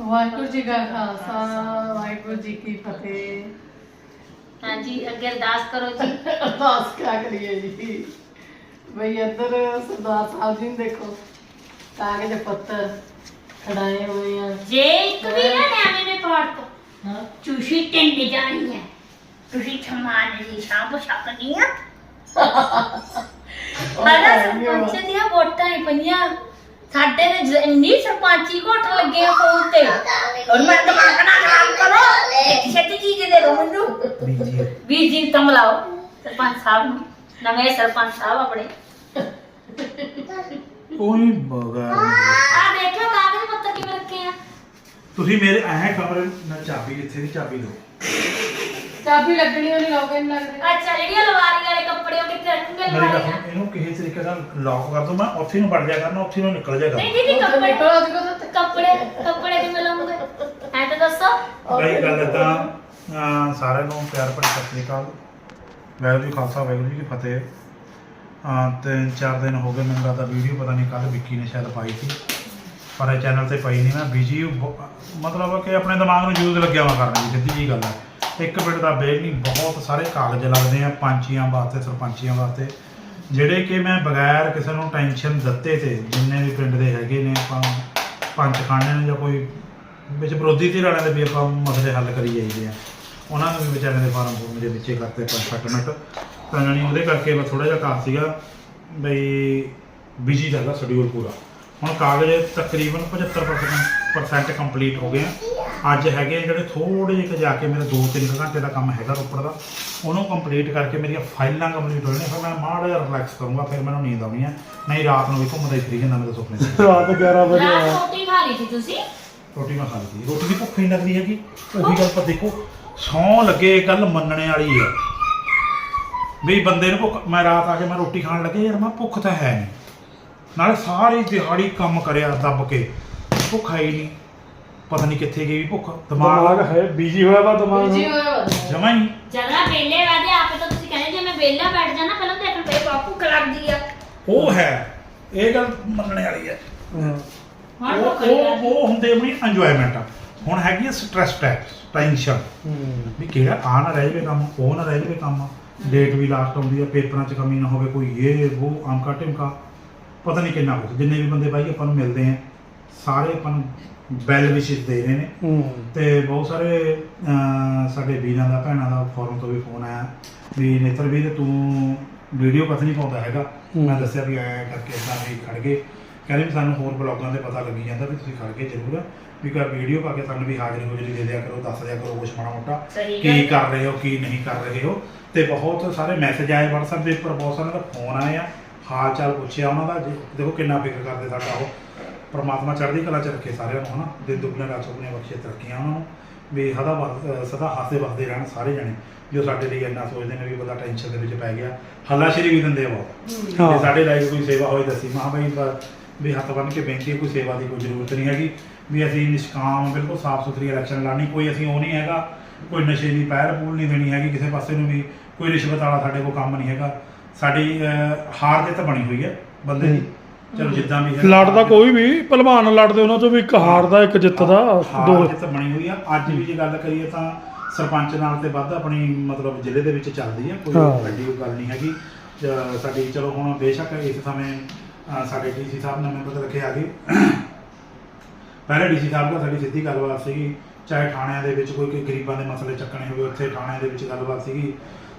ਵਾਹਿਗੁਰੂ ਜੀ ਕਾ ਖਾਲਸਾ ਵਾਹਿਗੁਰੂ ਜੀ ਕੀ ਫਤਿਹ। ਹਾਂਜੀ ਅੱਗੇ ਅਰਦਾਸ ਕਰੋ ਜੀ। ਅਰਦਾਸ ਕਿਆ ਕਰੀਏ ਜੀ। ਬਈ ਇੱਧਰ ਸਰਦਾਰ ਸਾਹਿਬ ਜੀ ਨੂੰ ਦੇਖੋ ਕਾਗਜ਼ ਪੱਤਰ ਖੜਾਏ ਹੋਏ ਆ। ਜੇ ਇੱਕ ਵੀ ਨਾ ਨਿਆਣੇ ਨੇ ਪਾੜ ਤੋਂ ਹਾਂ। ਚੂਸ਼ੀ ਟਿੰਡ ਜਾਣੀ ਹੈ ਤੁਸੀਂ ਸਮਾਨ ਦੀ ਸਾਂਭ ਸਕਦੀ ਆ। ਸਰਪੰਚ ਦੀਆਂ ਵੋਟਾਂ ਹੀ ਪਈਆਂ। ਸਾਡੇ ਨੇ ਇੰਨੀ ਸਰਪੰਚੀ ਘੋਟ ਲੱਗੇ ਆ ਫੋਨ ਤੇ। ਹੁਣ ਮੈਂ ਦਿਮਾਗ ਨਾ ਖਰਾਬ ਕਰੋ। ਛੇਤੀ ਚੀਜ਼ ਦੇ ਦੋ ਮੈਨੂੰ। ਬੀਜੀ ਵੀਰ ਜੀ ਤਮ ਲਾਓ ਸਰਪੰਚ ਸਾਹਿਬ ਨੂੰ। ਨਵੇਂ ਸਰਪੰਚ ਸਾਹਿਬ ਆਪਣੇ। ਕੋਈ ਬਗਾ ਆ ਦੇਖੋ ਕਾਗਜ਼ ਪੱਤਰ ਕਿਵੇਂ ਰੱਖੇ ਆ। ਤੁਸੀਂ ਮੇਰੇ ਐ ਕਮਰੇ ਨਾਲ ਚਾਬੀ ਕਿੱਥੇ ਦੀ ਚਾਬੀ ਦਿਓ ਚਾਬੀ ਲੱਗਣੀ ਹੋਣੀ ਲੋਕ ਨਹੀਂ ਲੱਗਦੇ ਅੱਛਾ ਜਿਹੜੀਆਂ ਲਵਾਰੀ ਵਾਲੇ ਕੱਪੜੇ ਉਹ ਕਿੱਥੇ ਰੱਖੂਗੇ ਮੇਰੇ ਲਵਾਰੀ ਕੋਲ ਇਹਨੂੰ ਕਿਸੇ ਤਰੀਕੇ ਨਾਲ ਲੌਕ ਕਰ ਦੋ ਮੈਂ ਉੱਥੇ ਨੂੰ ਵੜ ਜਾ ਕਰਨਾ ਉੱਥੇ ਨੂੰ ਨਿਕਲ ਜਾ ਨਹੀਂ ਕਰਨਾ ਦੀਦੀ ਕੱਪੜੇ ਨਿਕਲੋ ਉਹਦੇ ਕੋਲ ਤਾਂ ਕੱਪੜੇ ਕੱਪੜੇ ਕਿਵੇਂ ਲਾਉਂਗੇ? ਐ ਤਾਂ ਦੱਸੋ। ਬਈ ਗੱਲ ਏਦਾਂ ਅਹ ਸਾਰਿਆਂ ਨੂੰ ਪਿਆਰ ਭਰੀ ਸਤਿ ਸ੍ਰੀ ਅਕਾਲ। ਵਾਹਿਗੁਰੂ ਜੀ ਖਾਲਸਾ ਵਾਹਿਗੁਰੂ ਜੀ ਕੀ ਫਤਿਹ। ਅਹ ਤਿੰਨ ਚਾਰ ਦਿਨ ਹੋ ਗਏ ਮੈਨੂੰ ਲੱਗਦਾ ਵੀਡੀਓ ਪਤਾ ਨਹੀਂ ਕੱਲ ਵਿੱਕੀ ਨੇ ਸ਼ਾਇਦ ਪਾਈ ਸੀ। ਪਰ ਇਹ ਚੈਨਲ ਤੇ ਪਈ ਨਹੀਂ ਮੈਂ ਬਿਜ਼ੀ ਮਤਲਬ ਕਿ ਆਪਣੇ ਦਿਮਾਗ ਨੂੰ ਯੂਜ਼ ਲੱਗਿਆ ਵਾ ਕਰਨ ਦੀ ਸਿੱਧੀ ਜੀ ਗੱਲ ਹੈ ਇੱਕ ਪਿੰਡ ਦਾ ਬੇਗ ਨਹੀਂ, ਬਹੁਤ ਸਾਰੇ ਕਾਗਜ਼ ਲੱਗਦੇ ਆ ਪੰਚੀਆਂ ਵਾਸਤੇ, ਸਰਪੰਚੀਆਂ ਵਾਸਤੇ, ਜਿਹੜੇ ਕਿ ਮੈਂ ਬਗੈਰ ਕਿਸੇ ਨੂੰ ਟੈਨਸ਼ਨ ਦਿੱਤੇ ਤੇ ਜਿੰਨੇ ਵੀ ਪਿੰਡ ਦੇ ਹੈਗੇ ਨੇ, ਆਪਾਂ ਪੰਚ ਖਾਣੇ ਨੇ ਜਾਂ ਕੋਈ ਵਿੱਚ ਵਿਰੋਧੀ ਧਿਰ ਵਾਲਿਆਂ ਦੇ ਵੀ ਆਪਾਂ ਮਸਲੇ ਹੱਲ ਕਰੀ ਜਾਈਦੇ ਆ। ਉਹਨਾਂ ਨੂੰ ਵੀ ਵਿਚਾਰਿਆਂ ਦੇ ਫਾਰਮ ਫੂਰਮ ਦੇ ਵਿੱਚੇ ਕਰਤੇ ਪੰਜ ਸੱਤ ਮਿੰਟ। ਤਾਂ ਜਾਣੀ ਉਹਦੇ ਕਰਕੇ ਮੈਂ ਥੋੜਾ ਜਿਹਾ ਕਾਫ ਸੀਗਾ, ਬਈ ਬਿਜ਼ੀ ਦਾ ਸ਼ਡਿਊਲ ਪੂਰਾ। ਹੁਣ ਕਾਗਜ਼ ਤਕਰੀਬਨ 75% ਪਰਸੈਂਟ ਕੰਪਲੀਟ ਹੋ ਗਏ ਆ। ਅੱਜ ਹੈਗੇ ਆ ਜਿਹੜੇ ਥੋੜੇ ਜਿਹੇ ਜਾ ਕੇ ਮੇਰੇ 2-3 ਘੰਟੇ ਦਾ ਕੰਮ ਹੈਗਾ ਰੋਪੜ ਦਾ ਉਹਨੂੰ ਕੰਪਲੀਟ ਕਰਕੇ ਮੇਰੀਆਂ ਫਾਈਲਾਂ ਕੰਪਲੀਟ ਹੋ ਜਾਣੀਆਂ ਫਿਰ ਮੈਂ ਮਾੜਾ ਜਿਹਾ ਰਿਲੈਕਸ ਕਰੂੰਗਾ ਫਿਰ ਮੈਨੂੰ ਨੀਂਦ ਆਉਣੀ ਹੈ ਨਹੀਂ ਰਾਤ ਨੂੰ ਵੀ ਘੁੰਮਦਾ ਹੀ ਫਰੀ ਜਾਂਦਾ ਮੇਰੇ ਸੁਪਨੇ 'ਚ। ਰਾਤ 11 ਵਜੇ ਰਾਤ ਆਇਆ ਰੋਟੀ ਖਾ ਲਈ ਸੀ ਤੁਸੀਂ? ਰੋਟੀ ਮੈਂ ਖਾ ਲਈ ਰੋਟੀ ਦੀ ਭੁੱਖ ਨਹੀਂ ਲੱਗਦੀ ਹੈਗੀ। ਉਹੀ ਗੱਲ ਪਰ ਦੇਖੋ ਸੌਂ ਲੱਗੇ ਇਹ ਗੱਲ ਮੰਨਣੇ ਵਾਲੀ ਹੈ ਵੀ ਬੰਦੇ ਨੂੰ ਭੁੱਖ ਮੈਂ ਰਾਤ ਆ ਕੇ ਮੈਂ ਰੋਟੀ ਖਾਣ ਲੱਗੇ ਯਾਰ ਮੈਂ ਭੁੱਖ ਤਾਂ ਹੈ ਨਹੀਂ। ਨਾਲੇ ਸਾਰੀ ਦਿਹਾੜੀ ਕੰਮ ਕਰਿਆ ਦੱਬ ਕੇ ਭੁੱਖ ਆਈ ਨਹੀਂ। ਪਤਾ ਨਹੀਂ ਕਿੱਥੇ ਗਈ ਭੁੱਖ ਦਿਮਾਗ ਦਿਮਾਗ ਹੈ ਬੀਜੀ ਹੋਇਆ ਵਾ ਦਿਮਾਗ ਜੀ ਹੋਇਆ ਵਾ ਜਮਾ ਹੀ। ਜਰਾ ਵੇਲੇ ਵਾਦੇ ਆਪੇ ਤਾਂ ਤੁਸੀਂ ਕਹਿੰਦੇ ਜੇ ਮੈਂ ਵੇਲਾ ਬੈਠ ਜਾਣਾ ਪਹਿਲਾਂ ਦੇਖਣ ਪਏ ਬਾਪੂ ਲੱਗਦੀ ਆ। ਉਹ ਹੈ ਇਹ ਗੱਲ ਮੰਨਣੇ ਵਾਲੀ ਹੈ। ਹਾਂ। ਹੁਣ ਉਹ ਭੁੱਖ ਉਹ ਲੱਗੀ ਉਹ ਹੁੰਦੇ ਆਪਣੀ ਇੰਜੋਇਮੈਂਟ ਹੁਣ ਹੈਗੀ ਹੈ ਸਟ੍ਰੈਸ ਟੈਕਸ ਟੈਨਸ਼ਨ ਹੂੰ। ਵੀ ਕਿਹੜਾ ਆ ਨਾ ਰਹਿ ਜਵੇ ਕੰਮ ਉਹ ਨਾ ਰਹਿ ਜਵੇ ਕੰਮ। ਡੇਟ ਵੀ ਲਾਸਟ ਆਉਂਦੀ ਆ ਪੇਪਰਾਂ 'ਚ ਕਮੀ ਨਾ ਹੋਵੇ ਕੋਈ ਇਹ ਉਹ ਆਮਕਾ ਟਿਮਕਾ ਪਤਾ ਨਹੀਂ ਕਿੰਨਾ ਕੁਝ ਜਿੰਨੇ ਵੀ ਬੰਦੇ ਬਾਈ ਆਪਾਂ ਨੂੰ ਮਿਲਦੇ ਆ। ਸਾਰੇ ਆਪਾਂ ਨੂੰ ਬੈਲ ਵਿਸ਼ੇਸ ਦੇ ਰਹੇ ਨੇ। ਹੂੰ। ਤੇ ਬਹੁਤ ਸਾਰੇ ਅਹ, ਸਾਡੇ ਵੀਰਾਂ ਦਾ ਭੈਣਾਂ ਦਾ ਫੋਰਮ ਤੋਂ ਵੀ ਫੋਨ ਆਇਆ ਵੀ ਨੇਤਰ ਵੀਰ ਤੂੰ ਵੀਡੀਓ ਕਦ ਨਹੀਂ ਪਾਉਂਦਾ ਹੈਗਾ। ਮੈਂ ਦੱਸਿਆ ਵੀ ਆਇਆ ਕਰਕੇ ਇਦਾਂ ਵੀ ਖੜ ਗਏ। ਕਹਿੰਦੇ ਵੀ ਸਾਨੂੰ ਹੋਰ ਬਲੌਗਾਂ ਤੇ ਪਤਾ ਲੱਗੀ ਜਾਂਦਾ ਵੀ ਤੁਸੀਂ ਖੜ ਗਏ ਜ਼ਰੂਰ। ਵੀ ਕਰ ਵੀਡੀਓ ਪਾ ਕੇ ਸਾਨੂੰ ਵੀ ਹਾਜ਼ਰੀ ਹੁਜਰੀ ਦੇ ਦਿਆ ਕਰੋ ਦੱਸ ਦਿਆ ਕਰੋ ਕੁਛ ਮਾੜਾ ਮੋਟਾ ਸਹੀ ਕੀ ਗੱਲ। ਕਰ ਰਹੇ ਹੋ ਕੀ ਨਹੀਂ ਕਰ ਰਹੇ ਹੋ। ਤੇ ਬਹੁਤ ਸਾਰੇ ਮੈਸੇਜ ਆਏ WhatsApp ਦੇ ਉੱਪਰ ਬਹੁਤ ਸਾਰਿਆਂ ਦਾ ਫੋਨ ਆਏ ਆ ਹਾਲ ਚਾਲ ਪੁੱਛਿਆ ਉਹਨਾਂ ਦਾ ਜੀ- ਦੇਖੋ ਕਿੰਨਾ ਫਿਕਰ ਕਰਦੇ ਸਾਡਾ ਉਹ। ਪ੍ਰਮਾਤਮਾ ਚੜ੍ਹਦੀ ਕਲਾ ਚ ਰੱਖੇ ਸਾਰਿਆਂ ਨੂੰ ਹਨਾ? ਦਿਨ ਦੁਗਣੇ ਰਾਤ ਚੌਗੁਣੇ ਬਖਸ਼ੇ ਤਰੱਕੀਆਂ ਉਹਨਾਂ ਨੂੰ। ਵੀ ਸਦਾ ਵਸ- ਸਦਾ ਹੱਸਦੇ ਵਸਦੇ ਰਹਿਣ ਸਾਰੇ ਜਣੇ। ਜੋ ਸਾਡੇ ਲਈ ਇੰਨਾ ਸੋਚਦੇ ਨੇ ਵੀ ਬੰਦਾ ਟੈਨਸ਼ਨ ਦੇ ਵਿੱਚ ਪੈ ਗਿਆ। ਹੱਲਾਸ਼ੇਰੀ ਵੀ ਦਿੰਦੇ ਆ। ਬਹੁਤ ਹਾਂ। ਜੇ ਸਾਡੇ ਲਾਈਫ ਕੋਈ ਸੇਵਾ ਹੋਈ ਦੱਸੀ। ਮਹਾ ਬਈ ਬ- ਵੀ ਹੱਥ ਬੰਨ ਕੇ ਬੇਨਤੀ ਹੈ, ਕੋਈ ਸੇਵਾ ਦੀ ਕੋਈ ਜ਼ਰੂਰਤ ਨਹੀਂ ਹੈਗੀ। ਵੀ ਅਸੀਂ ਨਿਸ਼ਕਾਮ ਬਿਲਕੁਲ ਸਾਫ਼ ਸੁਥਰੀ ਇਲੈਕਸ਼ਨ ਲਾਣੀ ਕੋਈ ਅਸੀਂ ਉਹ ਨਹੀਂ ਹੈਗਾ ਕੋਈ ਨਸ਼ੇ ਦੀ ਪਹਿਲ ਪੂਲ ਨਹੀਂ ਦੇਣੀ ਹੈਗੀ ਕਿਸੇ ਪਾਸੇ ਨੂੰ ਵੀ। ਕੋਈ ਰਿਸ਼ਵਤ ਵਾਲਾ ਸਾਡੇ ਕੋਲ ਕੰਮ ਨਹੀਂ ਹੈਗਾ। ਸਾਡੀ ਅਹ, ਹਾਰ ਜਿੱਤ ਬਣੀ ਹੋਈ ਹੈ ਬੰਦੇ ਦੀ। ਚਲੋ ਜਿੱਦਾਂ ਵੀ ਹੈ ਲੜਦਾ ਕੋਈ ਵੀ ਪਹਿਲਵਾਨ ਲੜਦੇ ਉਹਨਾਂ ਚੋਂ ਵੀ ਇੱਕ ਹਾਰਦਾ ਇੱਕ ਜਿੱਤਦਾ ਦੋ ਜਿੱਤ ਬਣੀ ਹੋਈ ਆ। ਅੱਜ ਵੀ ਜੇ ਗੱਲ ਕਰੀਏ ਤਾਂ ਸਰਪੰਚ ਨਾਲ ਤੇ ਵੱਧ ਆਪਣੀ ਮਤਲਬ ਜ਼ਿਲ੍ਹੇ ਦੇ ਵਿੱਚ ਚੱਲਦੀ ਆ ਕੋਈ ਹਾਂ। ਵੱਡੀ ਕੋਈ ਗੱਲ ਨਹੀਂ ਹੈਗੀ। ਸਾਡੀ ਚਲੋ ਹੁਣ ਬੇਸ਼ੱਕ ਇਸ ਸਮੇਂ ਸਾਡੇ ਡੀਸੀ ਸਾਹਿਬ ਨਵੇਂ ਬਦਲ ਕੇ ਆ ਗਏ ਪਹਿਲੇ ਡੀਸੀ ਸਾਹਿਬ ਨਾਲ ਸਾਡੀ ਸਿੱਧੀ ਗੱਲਬਾਤ ਸੀਗੀ ਚਾਹੇ ਥਾਣਿਆਂ ਦੇ ਵਿੱਚ ਕੋਈ ਕੋਈ ਗਰੀਬਾਂ ਦੇ ਮਸਲੇ ਚੱਕਣੇ ਹੋਵੇ ਉੱਥੇ ਥਾਣਿਆਂ ਦੇ ਵਿੱਚ ਗੱਲਬਾਤ ਸੀਗੀ।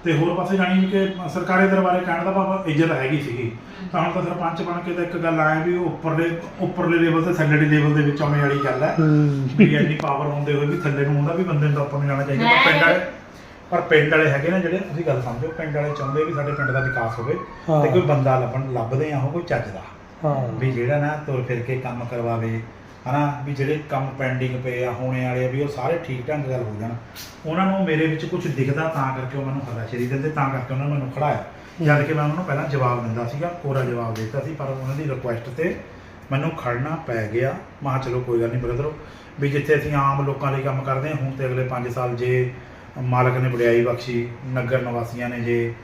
ਤੇ ਹੋਰ ਪਾਸੇ ਜਾਣੀ ਕਿ ਸਰਕਾਰੀ ਦਰਬਾਰੇ ਕਹਿਣ ਦਾ ਭਾਵ ਇੱਜ਼ਤ ਹੈਗੀ ਸੀਗੀ। ਤਾਂ ਹੁਣ ਤਾਂ ਸਰਪੰਚ ਬਣ ਕੇ ਤਾਂ ਇੱਕ ਗੱਲ ਆਏ ਵੀ ਉਹ ਉੱਪਰਲੇ ਉੱਪਰਲੇ ਲੈਵਲ ਤੇ ਥੱਲੇੜੇ ਲੈਵਲ ਦੇ ਵਿੱਚ ਆਉਣ ਵਾਲੀ ਗੱਲ ਹੈ। ਵੀ ਇੰਨੀ ਪਾਵਰ ਹੁੰਦੇ ਹੋਏ ਵੀ ਥੱਲੇ ਨੂੰ ਹੁੰਦਾ ਵੀ ਬੰਦੇ ਨੂੰ ਤਾਂ ਉੱਪਰ ਨੂੰ ਜਾਣਾ ਚਾਹੀਦਾ। ਪਰ ਪਿੰਡ ਵਾਲੇ ਪਰ ਪਿੰਡ ਵਾਲੇ ਹੈਗੇ ਨੇ ਜਿਹੜੇ ਤੁਸੀਂ ਗੱਲ ਸਮਝੋ ਪਿੰਡ ਵਾਲੇ ਚਾਹੁੰਦੇ ਵੀ ਸਾਡੇ ਪਿੰਡ ਦਾ ਵਿਕਾਸ ਹੋਵੇ। ਤੇ ਕੋਈ ਬੰਦਾ ਲੱਭਣ ਲੱਭਦੇ ਆ ਉਹ ਕੋਈ ਚੱਜ ਦਾ। ਵੀ ਜਿਹੜਾ ਨਾ ਤੁਰ ਫਿਰ ਕੇ ਕੰਮ ਕਰਵਾਵੇ ਹਨਾ, ਵੀ ਜਿਹੜੇ ਕੰਮ ਪੈਂਡਿੰਗ ਪਏ ਆ, ਹੋਣੇ ਵਾਲੇ ਆ, ਵੀ ਉਹ ਸਾਰੇ ਠੀਕ ਢੰਗ ਨਾਲ ਹੋ ਜਾਣ। ਉਹਨਾਂ ਨੂੰ ਮੇਰੇ ਵਿੱਚ ਕੁਝ ਦਿਖਦਾ ਤਾਂ ਕਰਕੇ ਉਹ ਮੈਨੂੰ ਹੱਲਾਸ਼ੇਰੀ ਦਿੰਦੇ, ਤਾਂ ਕਰਕੇ ਉਹਨਾਂ ਨੇ ਮੈਨੂੰ ਖੜਾਇਆ। ਜਦ ਕਿ ਮੈਂ ਉਹਨਾਂ ਨੂੰ ਪਹਿਲਾਂ ਜਵਾਬ ਦਿੰਦਾ ਸੀਗਾ ਕੋਰਾ ਜਵਾਬ ਦਿੱਤਾ ਸੀ, ਪਰ ਉਹਨਾਂ ਦੀ ਰਿਕੁਐਸਟ ਤੇ ਮੈਨੂੰ ਖੜਨਾ ਪੈ ਗਿਆ। ਮਾ ਚਲੋ ਕੋਈ ਗੱਲ ਨਹੀਂ ਬ੍ਰਦਰੋ, ਵੀ ਜਿੱਥੇ ਅਸੀਂ ਆਮ ਲੋਕਾਂ ਲਈ ਕੰਮ ਕਰਦੇ ਹਾਂ, ਹੁਣ ਤੇ ਅਗਲੇ 5 ਸਾਲ ਜੇ ਮਾਲਕ ਨੇ ਵਡਿਆਈ ਬਖਸ਼ੀ, ਨਗਰ ਨਿਵਾਸੀਆਂ ਨੇ ਜੇ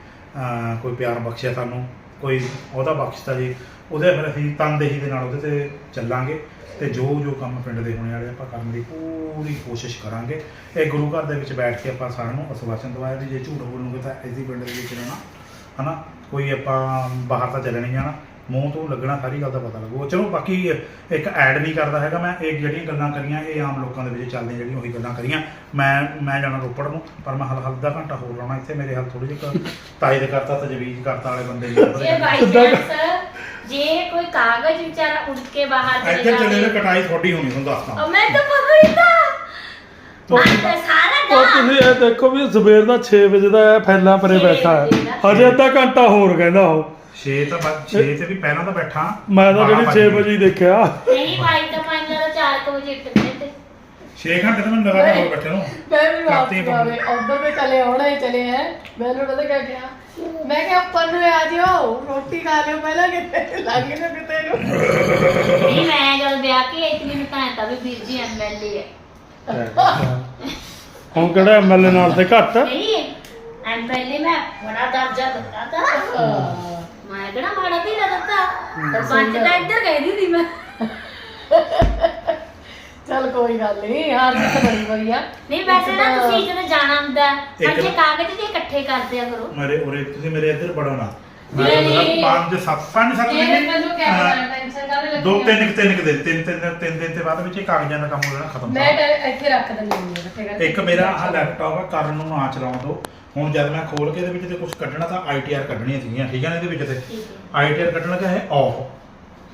ਕੋਈ ਪਿਆਰ ਬਖਸ਼ਿਆ ਸਾਨੂੰ ਕੋਈ ਉਹਦਾ ਬਖਸ਼ਤਾ ਜੀ, ਉਹਦੇ ਫਿਰ ਅਸੀਂ ਤਨਦੇਹੀ ਦੇ ਨਾਲ ਉਹਦੇ ਤੇ ਚੱਲਾਂਗੇ ਤੇ ਜੋ ਜੋ ਕੰਮ ਪਿੰਡ ਦੇ ਹੋਣੇ ਵਾਲੇ ਆਪਾਂ ਕਰਨ ਦੀ ਪੂਰੀ ਕੋਸ਼ਿਸ਼ ਕਰਾਂਗੇ। ਇਹ ਗੁਰੂ ਘਰ ਦੇ ਵਿੱਚ ਬੈਠ ਕੇ ਆਪਾਂ ਸਾਰਿਆਂ ਨੂੰ ਅਸਵਾਚਨ ਦਵਾਇਆ ਵੀ ਜੇ ਝੂਠ ਬੋਲੂਗੇ ਤਾਂ ਇਸੇ ਪਿੰਡ ਦੇ ਵਿੱਚ ਰਹਿਣਾ, ਹਨਾ? ਕੋਈ ਆਪਾਂ ਬਾਹਰ ਤਾਂ ਚੱਲੇ ਨਹੀਂ ਜਾਣਾ। ਮੂੰਹ ਤੋਂ ਲੱਗਣਾ ਸਾਰੀ ਗੱਲ ਦਾ ਪਤਾ ਲੱਗੂ। ਚਲੋ ਬਾਕੀ ਇੱਕ ਐਡ ਨਹੀਂ ਕਰਦਾ ਹੈਗਾ ਮੈਂ ਇਹ ਜਿਹੜੀਆਂ ਗੱਲਾਂ ਕਰੀਆਂ ਇਹ ਆਮ ਲੋਕਾਂ ਦੇ ਵਿੱਚ ਚੱਲਦੀਆਂ ਜਿਹੜੀਆਂ ਉਹੀ ਗੱਲਾਂ ਕਰੀਆਂ। ਮੈਂ ਮੈਂ ਜਾਣਾ ਰੋਪੜ ਨੂੰ ਪਰ ਮੈਂ ਹਲ ਅੱਧਾ ਘੰਟਾ ਹੋਰ ਲਾਉਣਾ ਇੱਥੇ ਮੇਰੇ ਹੱਥ ਥੋੜੀ ਜਿਹੀ ਤਾਇਦ ਕਰਤਾ ਤਜਵੀਜ਼ ਕਰਤਾ ਵਾਲੇ ਬੰਦੇ ਜੇ ਬਾਈ ਜੇ ਕੋਈ ਕਾਗਜ਼ ਵਿਚਾਰਾ ਉੜ ਕੇ ਬਾਹਰ ਚਲੇ ਇੱਥੇ ਚੱਲੇ ਨੇ ਜਾਵੇ। ਕਟਾਈ ਤੁਹਾਡੀ ਹੋਣੀ ਤੁਹਾਨੂੰ ਦੱਸਦਾ। ਮੈਂ ਤਾਂ ਪਕੜੀ ਤਾਂ ਮੈਂ ਸਾਰਾ ਉਹ ਤੁਸੀਂ ਇਹ ਦੇਖੋ ਵੀ ਸਵੇਰ ਦਾ 6 ਵਜੇ ਦਾ ਇਹ ਫੈਲਾ ਪਰੇ ਬੈਠਾ ਹੈ। ਹਜੇ ਅੱਧਾ ਘੰਟਾ ਹੋਰ ਕਹਿੰਦਾ ਉਹ। 6 ਤਾਂ 6 ਤੇ ਵੀ ਪਹਿਲਾਂ ਤਾਂ ਬੈਠਾ। ਮੈਂ ਤਾਂ ਜਿਹੜੀ 6 ਵਜੇ ਹੀ ਦੇਖਿਆ। ਨਹੀਂ ਬਾਈ ਤਾਂ ਪੰਜ ਦਾ 4 ਵਜੇ ਉੱਠਦੇ ਤੇ। 6 ਘੰਟੇ ਤਾਂ ਮੈਨੂੰ ਲਗਾਤਾਰ ਹੋਰ ਬੈਠੇ ਨੂੰ ਮੈਂ ਵੀ ਕਰਤੀ ਵਾਪਸ ਆਵੇ ਉਧਰ ਤੇ ਚਲੇ ਆਉਣਾ ਹੀ ਚਲੇ ਹੈ ਮੈਨੂੰ ਪਤਾ ਕਿਆ ਕਿਹਾ ਮੈਂ ਕਿਹਾ ਉੱਪਰ ਨੂੰ ਆ ਜਿਓ ਰੋਟੀ ਖਾ ਲਿਓ ਪਹਿਲਾਂ ਕਿਤੇ ਲੱਗ ਨਾ ਕਿਤੇ ਨੂੰ। ਨਹੀਂ ਮੈਂ ਜਦ ਵਿਆਹ ਕੇ ਸੀ ਮੈਨੂੰ ਤਾਂ ਐਂ ਤਾਂ ਵੀ ਵੀਰ ਜੀ ਐਮਐਲਏ ਹੈ ਹੁਣ ਕਿਹੜਾ ਐਮਐਲਏ ਨਾਲ ਤੇ ਘੱਟ? ਨਹੀਂ ਐਮਐਲਏ ਮੈਂ ਬੜਾ ਦਰਜਾ ਦਿੱਤਾ ਤਾਂ। ਮੈਂ ਕਿਹੜਾ ਮਾੜਾ ਵੀ ਦਿੱਤਾ? ਸਰਪੰਚ ਦਾ ਇੱਧਰ ਗਈ ਦੀ ਮੈਂ। ਚੱਲ ਕੋਈ ਗੱਲ ਨਹੀਂ ਹਾਰ ਜਿੱਤ ਬੜੀ ਵਧੀਆ ਨਹੀਂ ਵੈਸੇ ਨਾ ਤੁਸੀਂ ਜਦੋਂ ਜਾਣਾ ਹੁੰਦਾ ਇੱਕ ਅੱਛੇ ਨਾ- ਕਾਗਜ਼ ਜੇ ਇਕੱਠੇ ਕਰਦੇ ਆ ਕਰੋ। ਮੇਰੇ ਉਰੇ ਤੁਸੀਂ ਮੇਰੇ ਇੱਧਰ ਬੜੋ ਨਾ। ਮੈਂ ਨਹੀਂ। 5 7 5 7 ਇਹ ਮਹੀਨੇ ਮੈਨੂੰ ਕਿਆ ਹਾਂ, ਪਤਾ ਟੈਨਸ਼ਨ ਕਾਹਦੇ ਲੱਗੀ ਦੋ? ਤਿੰਨ ਕੁ- ਤਿੰਨ ਕੁ ਦਿਨ ਤਿੰਨ ਤਿੰਨ ਤਿੰਨ ਦਿਨ ਤੇ ਬਾਅਦ ਵਿੱਚ ਇਹ ਕਾਗਜ਼ਾਂ ਦਾ ਕੰਮ ਹੋ ਜਾਣਾ ਖਤਮ ਮੈਂ ਟੈ- ਇੱਥੇ ਰੱਖ ਦਿੰਦੀ ਹਾਂ ਰੱਖੇ ਕਰਕੇ। ਇੱਕ ਮੇਰਾ ਆਹ ਲੈਪਟਾਪ ਆ ਕਰਨ ਨੂੰ ਨਾ ਚਲਾਉਣ ਦੋ ਹੁਣ ਜਦ ਮੈਂ ਖੋਲ ਕੇ ਇਹਦੇ ਵਿੱਚ ਤੇ ਕੁਝ ਕੱਢਣਾ ਤਾਂ ਆਈਟੀਆਰ ਕੱਢਣੀਆਂ ਸੀਗੀਆਂ ਠੀਕ ਹੈ ਨਾ ਇਹਦੇ ਵਿੱਚ ਤੇ ਠੀਕ ਹੈ ਆਈਟੀਆਰ ਕੱਢਣ ਲੱਗਾ ਹੈ ਆਫ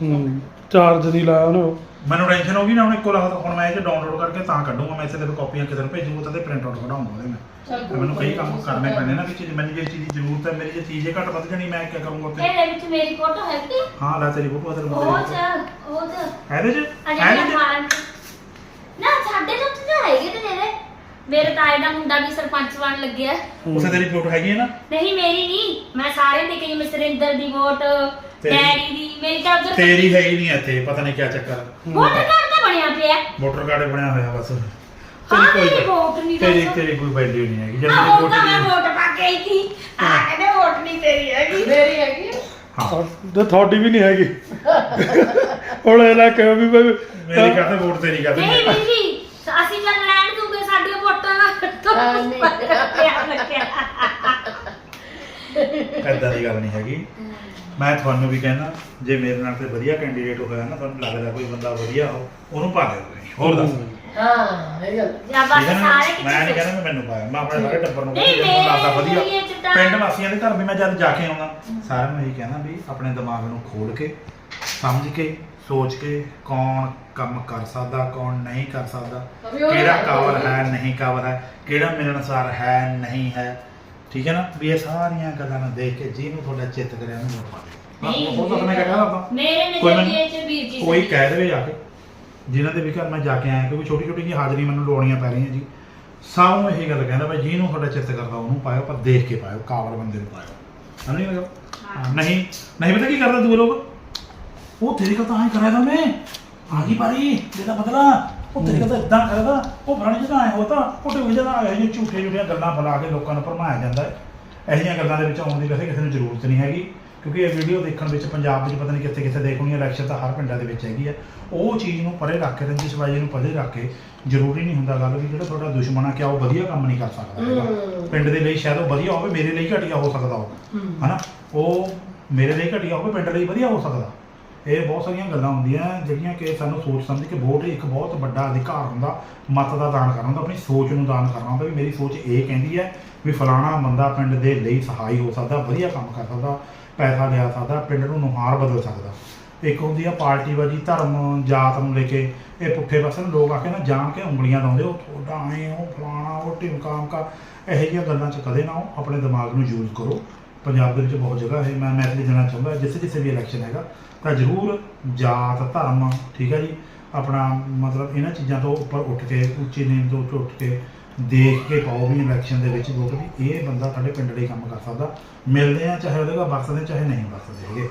ਹੂੰ ਚਾਰਜ ਨਹੀਂ ਲਾਇਆ ਉਹਨੇ ਉਹ। ਮੈਨੂੰ ਟੈਨਸ਼ਨ ਹੋ ਗਈ ਨਾ ਹੁਣ ਇੱਕੋ ਲਖਤ ਹੁਣ ਮੈਂ ਇਹ ਡਾਊਨਲੋਡ ਕਰਕੇ ਤਾਂ ਕੱਢੂੰਗਾ ਮੈਂ ਇੱਥੇ ਤੇ ਕਾਪੀਆਂ ਕਿਸੇ ਨੂੰ ਭੇਜੂਗਾ ਤਾਂ ਤੇ ਪ੍ਰਿੰਟ ਆਊਟ ਕਢਾਉਂਗਾ ਉਹਦੇ ਮੈਂ। ਚੱਲ ਤੇ ਮੈਨੂੰ ਕਈ ਕੰਮ ਕਰਨੇ ਪੈਣੇ ਨਾ ਵਿੱਚ ਮੈਨੂੰ ਜੇ ਚੀਜ਼ ਦੀ ਜ਼ਰੂਰਤ ਹੈ ਮੇਰੀ ਜੇ ਚੀਜ਼ ਘੱਟ ਵੱਧ ਜਾਣੀ ਮੈਂ ਕੀ ਕਰੂੰਗਾ ਉੱਥੇ? ਇਹਦੇ ਵਿੱਚ ਮੇਰੀ ਫੋਟੋ ਹੈ ਕਿ ਹਾਂ ਲੈ ਤੇਰੀ ਫੋਟੋ ਤੇਰੇ ਉਹ ਚ ਉਹ ਚ। ਇਹਦੇ ਚ? ਅਜੇ ਇਹਦੇ ਮੈਂ ਚ? ਮਾਰਨ ਨਾ। ਸਾਡੇ ਤੋਂ ਤਾਂ ਹੈਗੇ ਤੇ ਮੇਰੇ ਮੇਰੇ ਤਾਏ ਦਾ ਮੁੰਡਾ ਵੀ ਸਰਪੰਚ ਬਣ ਲੱਗਿਆ। ਉਸੇ ਤੇਰੀ ਫੋਟੋ ਹੈਗੀ ਹੈ ਨਾ? ਨਹੀਂ ਮੇਰੀ ਨਹੀਂ ਮੈਂ ਸਾਰੇ ਦੇ ਕੇ ਮਸਰਿੰਦਰ ਦੀ ਵੋਟ ਤੇਰੀ? ਡੈਡੀ ਦੀ ਮੇਰੀ ਤਾਂ ਉਧਰ ਤੇਰੀ ਹੈ ਹੀ ਨਹੀਂ ਇੱਥੇ ਪਤਾ ਨਹੀਂ ਕੀ ਚੱਕਰ ਵੋਟਰ ਕਾਰਡ ਤਾਂ ਬਣਿਆ ਪਿਆ। ਮੋਟਰ ਕਾਰਡ ਬਣਿਆ ਹੋਇਆ ਬਸ। ਹਾਂ ਤੇਰੀ ਮੇਰੀ ਕੋਈ ਵੋਟ ਨਹੀਂ ਤੇਰੀ ਦੱਸੋ। ਤੇਰੀ ਕੋਈ ਵੈਲਿਊ ਨਹੀਂ ਹੈਗੀ। ਜਦੋਂ ਹਾਂ ਮੇਰੀ ਉਹ ਤਾਂ ਮੈਂ ਵੋਟ ਵੋਟ ਪਾ ਕੇ ਆਈ ਸੀ। ਆ ਕਹਿੰਦੇ ਵੋਟ ਨਹੀਂ ਤੇਰੀ ਹੈਗੀ। ਮੇਰੀ ਹੈਗੀ ਆ। ਹਾਂ। ਤੇ ਤੁਹਾਡੀ ਵੀ ਨਹੀਂ ਹੈਗੀ। ਹੁਣ ਇਹ ਲੈ ਕੇ ਵੀ ਬਈ ਮੇਰੀ ਕਹਤੇ ਵੋਟ ਤੇਰੀ ਕਹਤੇ ਨਹੀਂ ਵੀਰ ਜੀ ਅਸੀਂ ਜਦ ਲੈਣ ਦੂਗੇ ਸਾਡੀਆਂ ਵੋਟਾਂ ਨਾਲ ਹਾਂ, ਨਹੀਂ। ਪਿਆਰ ਲੱਗਿਆ। ਐਦਾਂ ਦੀ ਗੱਲ ਨਹੀਂ ਹੈਗੀ। ਮੈਂ ਤੁਹਾਨੂੰ ਵੀ ਕਹਿਣਾ ਜੇ ਮੇਰੇ ਨਾਲ ਤੇ ਵਧੀਆ ਕੈਂਡੀਡੇਟ ਹੋਇਆ ਨਾ ਤੁਹਾਨੂੰ ਲੱਗਦਾ ਕੋਈ ਬੰਦਾ ਵਧੀਆ ਹੋ ਉਹਨੂੰ ਪਾ ਤੁਸੀਂ। ਹੋਰ ਦੱਸ ਹਾਂ ਇਹ ਗੱਲ ਜਾਂ ਬਸ ਠੀਕ ਹੈ ਨਾ? ਸਾਰੇ ਮੈਂ ਨਹੀਂ ਕਿਤੇ ਕਹਿੰਦਾ ਵੀ ਮੈਨੂੰ ਪਾਇਆ ਮੈਂ ਆਪਣੇ ਸਾਰੇ ਟੱਬਰ ਨੂੰ ਨਹੀਂ, ਕਹਿੰਦਾ ਜੇ ਮੈਨੂੰ ਲੱਗਦਾ ਮੇਰੇ ਵਧੀਆ ਏਰੀਏ 'ਚ ਤਾਂ- ਪਿੰਡ ਵਾਸੀਆਂ ਦੇ ਘਰ ਵੀ ਮੈਂ ਜਦ ਜਾ ਕੇ ਆਉਣਾ ਸਾਰਿਆਂ ਨੂੰ ਇਹ ਕਹਿਣਾ ਵੀ ਆਪਣੇ ਦਿਮਾਗ ਨੂੰ ਖੋਲ ਕੇ ਸਮਝ ਕੇ ਸੋਚ ਕੇ ਕੌਣ ਕੰਮ ਕਰ ਸਕਦਾ ਕੌਣ ਨਹੀਂ ਕਰ ਸਕਦਾ ਉਹ ਕਿਹੜਾ ਕਾਬਲ। ਹੈ ਨਹੀਂ ਕਾਬਲ ਹੈ ਕਿਹੜਾ ਮਿਲਣਸਾਰ ਹੈ ਨਹੀਂ ਹੈ ਠੀਕ ਹੈ ਨਾ? ਵੀ ਇਹ ਸਾਰੀਆਂ ਗੱਲਾਂ ਨੂੰ ਦੇਖ ਕੇ ਜਿਹਨੂੰ ਤੁਹਾਡਾ ਚਿੱਤ ਕਰਿਆ ਉਹਨੂੰ ਵੋਟ ਪਾ ਦਿਓ ਨਹੀਂ, ਉਹ ਤਾਂ ਮੈਂ ਕਹਿੰਦਾ ਆਪਾਂ। ਮੇਰੇ ਕੋਈ ਨਜ਼ਰੀਏ ਚ ਵੀਰ ਜੀ ਕੋਈ ਕਹਿ ਦੇਵੇ ਜਾ ਕੇ। ਜਿਨ੍ਹਾਂ ਦੇ ਵੀ ਘਰ ਮੈਂ ਜਾ ਕੇ ਆਇਆ ਕਿਉਂਕਿ ਛੋਟੀ ਛੋਟੀ ਜੀ ਹਾਜ਼ਰੀ ਮੈਨੂੰ ਲੋੜੀਆਂ ਪੈ ਰਹੀਆਂ ਜੀ। ਸਭ ਨੂੰ ਇਹ ਗੱਲ ਕਹਿੰਦਾ ਵੀ ਜਿਹਨੂੰ ਤੁਹਾਡਾ ਚਿੱਤ ਕਰਦਾ ਉਹਨੂੰ ਪਾਇਓ ਪਰ ਦੇਖ ਕੇ ਪਾਇਓ ਕਾਬਲ ਬੰਦੇ ਨੂੰ ਪਾਇਓ। ਹਾਂ ਨਹੀਂ ਲੱਗਾ ਹਾਂ, ਨਹੀਂ ਨਹੀਂ ਪਤਾ ਕੀ ਕਰਦਾ ਦੂਏ ਲੋਕ? ਉਹ ਤੇਰੀ ਗੱਲ ਤਾਂ ਐਂ ਤਾਂ ਮੈਂ। ਆ ਗਈ ਪਾਰੀ ਇਹਦਾ ਬਦਲਾ। ਉਹ ਤੇਰੀ ਗੱਲ ਤਾਂ ਇਦਾਂ ਕਰਦਾ ਉਹ ਫਲਾਣੇ ਜਿਹਦਾ ਆਇਆ ਹੋਤਾ ਉਹ ਟਿਕ ਜਿਹਦਾ ਆਇਆ ਜੀ ਝੂਠੇ ਝੂਠੀਆਂ ਗੱਲਾਂ ਫੈਲਾ ਕੇ ਲੋਕਾਂ ਨੂੰ ਭਰਮਾਇਆ ਜਾਂਦਾ ਹੈ। ਇਹੋ ਜਿਹੀਆਂ ਗੱਲਾਂ ਦੇ ਵਿੱਚ ਆਉਣ ਦੀ ਵੈਸੇ ਕਿਸੇ ਨੂੰ ਜ਼ਰੂਰਤ ਨਹੀਂ ਹੈਗੀ ਕਿਉਂਕਿ ਇਹ ਵੀਡੀਓ ਦੇਖਣ ਵਿੱਚ ਪੰਜਾਬ ਵਿੱਚ ਪਤਾ ਨਹੀਂ ਕਿੱਥੇ ਕਿੱਥੇ ਦੇਖਣੀ ਇਲੈਕਸ਼ਨ ਤਾਂ ਹਰ ਪਿੰਡਾਂ ਦੇ ਵਿੱਚ ਹੈਗੀ ਹੈ। ਉਹ ਚੀਜ਼ ਨੂੰ ਪਰੇ ਰੱਖ ਕੇ ਰੰਜਿਸ਼ਬਾਜੀ ਨੂੰ ਪਰੇ ਰੱਖ ਕੇ ਜ਼ਰੂਰੀ ਨਹੀਂ ਹੁੰਦਾ ਗੱਲ ਵੀ ਜਿਹੜਾ ਤੁਹਾਡਾ ਦੁਸ਼ਮਣ ਆ ਕਿ ਉਹ ਵਧੀਆ ਕੰਮ ਨਹੀਂ ਕਰ ਸਕਦਾ ਹੈਗਾ। ਪਿੰਡ ਦੇ ਲਈ ਸ਼ਾਇਦ ਉਹ ਵਧੀਆ ਹੋਵੇ ਮੇਰੇ ਲਈ ਘਟੀਆ ਹੋ ਸਕਦਾ ਉਹ। ਹਨਾ? ਉਹ ਮੇਰੇ ਲਈ ਘਟੀਆ ਹੋਵੇ ਪਿੰਡ ਲਈ ਵਧੀਆ ਹੋ ਸਕਦਾ। ਇਹ ਬਹੁਤ ਸਾਰੀਆਂ ਗੱਲਾਂ ਹੁੰਦੀਆਂ ਜਿਹੜੀਆਂ ਕਿ ਸਾਨੂੰ ਸੋਚ ਸਮਝ ਕੇ ਵੋਟ ਇੱਕ ਬਹੁਤ ਵੱਡਾ ਅਧਿਕਾਰ ਹੁੰਦਾ, ਮਤ ਦਾ ਦਾਨ ਕਰਨਾ ਹੁੰਦਾ, ਆਪਣੀ ਸੋਚ ਨੂੰ ਦਾਨ ਕਰਨਾ ਹੁੰਦਾ ਵੀ ਮੇਰੀ ਸੋਚ ਇਹ ਕਹਿੰਦੀ ਹੈ ਵੀ ਫਲਾਣਾ ਬੰਦਾ ਪਿੰਡ ਦੇ ਲਈ ਸਹਾਈ ਹੋ ਸਕਦਾ, ਵਧੀਆ ਕੰਮ ਕਰ ਸਕਦਾ, ਪੈਸਾ ਲਿਆ ਸਕਦਾ, ਪਿੰਡ ਨੂੰ ਨੁਹਾਰ ਬਦਲ ਸਕਦਾ। ਇੱਕ ਹੁੰਦੀ ਆ ਪਾਰਟੀਬਾਜੀ ਧਰਮ, ਜਾਤ ਨੂੰ ਲੈ ਕੇ, ਇਹ ਪੁੱਠੇ ਪਾਸੇ ਨੂੰ ਲੋਕ ਆ ਕੇ ਨਾ ਜਾਣ ਕੇ ਉਂਗਲੀਆਂ ਲਾਉਂਦੇ, ਉਹ ਤੁਹਾਡਾ ਐ, ਉਹ ਫਲਾਣਾ, ਉਹ ਢਿਮਕਾ ਅਮਕਾ ਇਹੋ ਜਿਹੀਆਂ ਗੱਲਾਂ 'ਚ ਕਦੇ ਨਾ ਆਓ, ਆਪਣੇ ਦਿਮਾਗ ਨੂੰ ਯੂਜ਼ ਕਰੋ। ਪੰਜਾਬ ਦੇ ਵਿੱਚ ਬਹੁਤ ਜਗ੍ਹਾ ਹੈ ਮੈਂ ਮੈਸੇਜ ਦੇਣਾ ਚਾਹੁੰਦਾ ਜਿੱਥੇ ਜਿੱਥੇ ਵੀ ਇਲੈਕਸ਼ਨ ਹੈਗਾ ਤਾਂ ਜ਼ਰੂਰ ਜਾਤ ਧਰਮ ਠੀਕ ਹੈ ਜੀ ਆਪਣਾ ਮਤਲਬ ਇਹਨਾਂ ਚੀਜ਼ਾਂ ਤੋਂ ਉੱਪਰ ਉੱਠ ਕੇ ਉੱਚੇ ਨੇਮ ਤੋਂ ਉੱਪਰ ਉੱਠ ਕੇ ਦੇਖ ਕੇ ਪਾਓ ਵੀ ਇਲੈਕਸ਼ਨ ਦੇ ਵਿੱਚ ਵੋਟ ਵੀ ਇਹ ਬੰਦਾ ਸਾਡੇ ਪਿੰਡ ਲਈ ਕੰਮ ਕਰ ਸਕਦਾ। ਮਿਲਦੇ ਆ ਚਾਹੇ ਉਹਦੇ ਕੋਲ ਵਰਤਦੇ ਚਾਹੇ ਨਹੀਂ ਵਰਤਦੇ ਹੈਗੇ।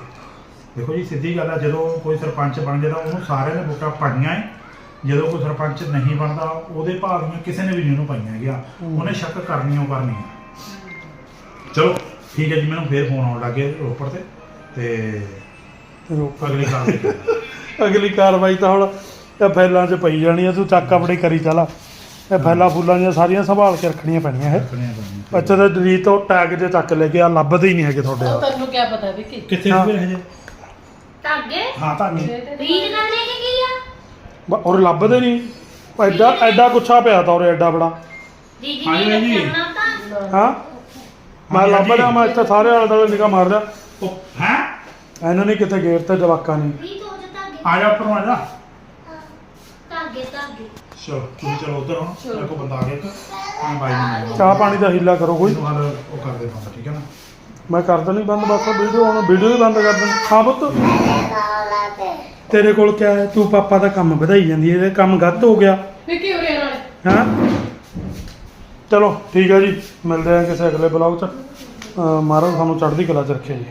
ਦੇਖੋ ਜੀ ਸਿੱਧੀ ਗੱਲ ਆ ਜਦੋਂ ਕੋਈ ਸਰਪੰਚ ਬਣ ਜਾਂਦਾ ਉਹਨੂੰ ਸਾਰਿਆਂ ਨੇ ਵੋਟਾਂ ਪਾਈਆਂ ਜਦੋਂ ਕੋਈ ਸਰਪੰਚ ਨਹੀਂ ਬਣਦਾ ਉਹਦੇ ਭਾਗੀਆਂ ਕਿਸੇ ਨੇ ਵੀ ਨਹੀਂ ਉਹਨੂੰ ਪਾਈਆਂ ਗਿਆ ਉਹਨੇ ਸ਼ੱਕ ਕਰਨੀ ਉਹ ਕਰਨੀ ਹੈ ਚਲੋ। ਠੀਕ ਹੈ ਜੀ ਮੈਨੂੰ ਫੇਰ ਫੋਨ ਆਉਣ ਲੱਗੇ ਰੋਪੜ ਤੇ। ਤੇ ਰੋਕ ਅਗਲੀ ਕਾਰ ਦੇ ਅਗਲੀ ਕਾਰਵਾਈ ਤਾਂ ਹੁਣ ਇਹ ਫੈਲਾਂ 'ਚ ਪਈ ਜਾਣੀ ਆ ਤੂੰ ਚੱਕ ਆਪਣੀ ਕਰੀ ਚੱਲ ਇਹ ਫੈਲਾਂ ਫੁੱਲਾਂ ਦੀਆਂ ਸਾਰੀਆਂ ਸੰਭਾਲ ਕੇ ਰੱਖਣੀਆਂ ਪੈਣੀਆਂ ਇਹ। ਰੱਖਣੇ ਪੈਣੇ ਅੱਛਾ ਤੇ ਡਿਲੀਟ ਤੋਂ ਟੈਗ ਜੇ ਚੱਕ ਲੈ ਗਿਆ ਲੱਭਦੇ ਹੀ ਨਹੀਂ ਹੈਗੇ ਤੁਹਾਡੇ ਉਹ ਆ। ਤੈਨੂੰ ਕੀ ਪਤਾ ਵਿੱਕੀ? ਕਿੱਥੇ ਹਾਂ। ਹੋਏ ਹਜੇ? ਧਾਗੇ? ਹਾਂ ਤਾਂ ਨਹੀਂ ਰੀਡ ਕਰਨੇ ਕਿ ਕੀ ਆ? ਔਰ ਲੱਭਦੇ ਨਹੀਂ। ਐਡਾ ਐਡਾ ਗੁੱਛਾ ਪਿਆ ਤਾ ਔਰ ਐਡਾ ਬੜਾ। ਦੀਦੀ ਹਾਂਜੀ ਨੇ ਜੀ। ਕਰਨਾ ਤਾਂ? ਹਾਂ? ਮੈਂ ਹਾਂਜੀ, ਲੱਭਦਾ ਮੈਂ ਇੱਥੇ ਸਾਰੇ ਆਲੇ ਦੁਆਲੇ ਨਿਗਾਹ ਮਾਰ ਲਿਆ ਉਹ ਹੈ? ਇਹਨਾਂ ਨੇ ਕਿਤੇ ਗੇਰ ਤੇ ਜਵਾਕਾਂ ਨੇ। ਜਾ ਧਾਗੇ ਆ ਜਾ ਉੱਪਰੋਂ ਆ ਜਾ। ਧਾਗੇ ਧਾਗੇ। ਚਲੋ ਤੁਸੀਂ ਚਲੋ ਉਧਰ ਹੁਣ ਮੇਰੇ ਕੋਲ ਬੰਦਾ ਆ ਗਿਆ ਇੱਕ। ਮੈਂ ਬਾਈ ਨੂੰ ਮਿਲਣਾ ਚਾਹ ਪਾਣੀ ਦਾ ਹੀਲਾ ਕਰੋ ਕੋਈ। ਇਹਨੂੰ ਹਾਲ ਉਹ ਕਰਦੇ ਬੰਦਾ ਠੀਕ ਹੈ ਨਾ? ਮੈਂ ਕਰਦਾ ਨਹੀਂ ਬੰਦ ਬਸ ਵੀਡੀਓ ਹੁਣ ਵੀਡੀਓ ਹੀ ਬੰਦ ਕਰ ਦੇਣੀ ਹਾਂ ਪੁੱਤ। ਤੇਰੇ ਕੋਲ ਕਿਆ ਹੈ? ਤੂੰ ਪਾਪਾ ਦਾ ਕੰਮ ਵਧਾਈ ਜਾਂਦੀ ਹੈ ਇਹ ਕੰਮ ਗਲਤ ਹੋ ਗਿਆ। ਵਿੱਕੀ ਉਰੇ ਨਾਲੇ ਹਾਂ? ਚਲੋ, ਠੀਕ ਹੈ ਜੀ। ਮਿਲਦੇ ਹਾਂ ਕਿਸੇ ਅਗਲੇ ਬਲੌਗ 'ਚ। ਅਹ ਮਹਾਰਾਜ ਸਾਨੂੰ ਚੜ੍ਹਦੀ ਕਲਾ 'ਚ ਰੱਖੇ ਜੀ।